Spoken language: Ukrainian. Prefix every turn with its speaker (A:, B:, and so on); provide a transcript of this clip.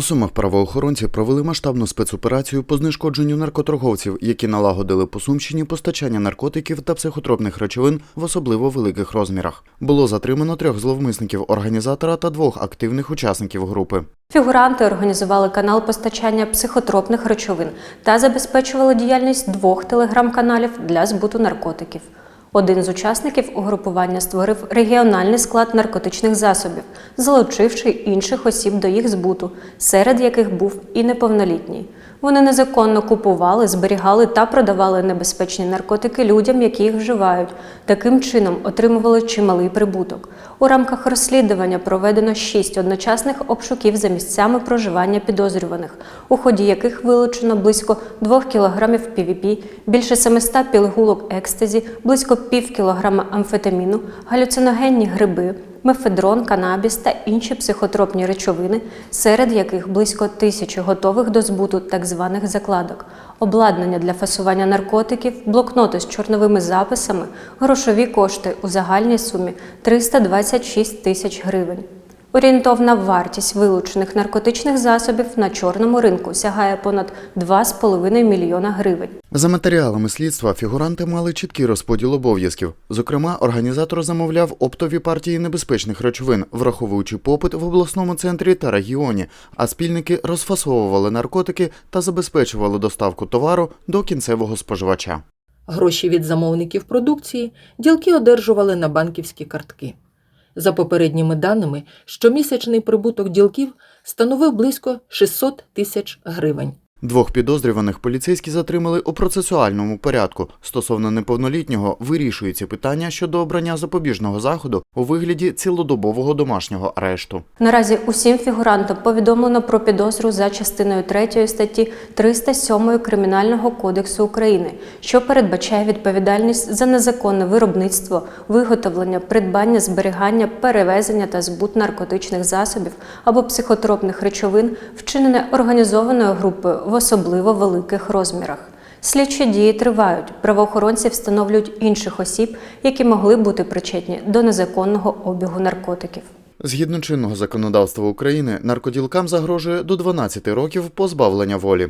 A: У Сумах правоохоронці провели масштабну спецоперацію по знешкодженню наркоторговців, які налагодили по Сумщині постачання наркотиків та психотропних речовин в особливо великих розмірах. Було затримано трьох зловмисників організатора та двох активних учасників групи.
B: Фігуранти організували канал постачання психотропних речовин та забезпечували діяльність двох телеграм-каналів для збуту наркотиків. Один з учасників угрупування створив регіональний склад наркотичних засобів, залучивши інших осіб до їх збуту, серед яких був і неповнолітній. Вони незаконно купували, зберігали та продавали небезпечні наркотики людям, які їх вживають. Таким чином отримували чималий прибуток. У рамках розслідування проведено шість одночасних обшуків за місцями проживання підозрюваних, у ході яких вилучено близько 2 кілограмів PVP, більше 700 пілгулок екстазі, близько пів кілограма амфетаміну, галюциногенні гриби, мефедрон, канабіс та інші психотропні речовини, серед яких близько тисячі готових до збуту так званих закладок, обладнання для фасування наркотиків, блокноти з чорновими записами, грошові кошти у загальній сумі 326 тисяч гривень. Орієнтовна вартість вилучених наркотичних засобів на чорному ринку сягає понад 2,5 мільйона гривень.
A: За матеріалами слідства фігуранти мали чіткий розподіл обов'язків. Зокрема, організатор замовляв оптові партії небезпечних речовин, враховуючи попит в обласному центрі та регіоні, а спільники розфасовували наркотики та забезпечували доставку товару до кінцевого споживача.
C: Гроші від замовників продукції ділки одержували на банківські картки. За попередніми даними, щомісячний прибуток ділків становив близько 600 тисяч гривень.
A: Двох підозрюваних поліцейські затримали у процесуальному порядку. Стосовно неповнолітнього вирішується питання щодо обрання запобіжного заходу у вигляді цілодобового домашнього арешту.
B: Наразі усім фігурантам повідомлено про підозру за частиною 3 статті 307 Кримінального кодексу України, що передбачає відповідальність за незаконне виробництво, виготовлення, придбання, зберігання, перевезення та збут наркотичних засобів або психотропних речовин, вчинене організованою групою в особливо великих розмірах. Слідчі дії тривають. Правоохоронці встановлюють інших осіб, які могли бути причетні до незаконного обігу наркотиків.
A: Згідно чинного законодавства України, наркоділкам загрожує до 12 років позбавлення волі.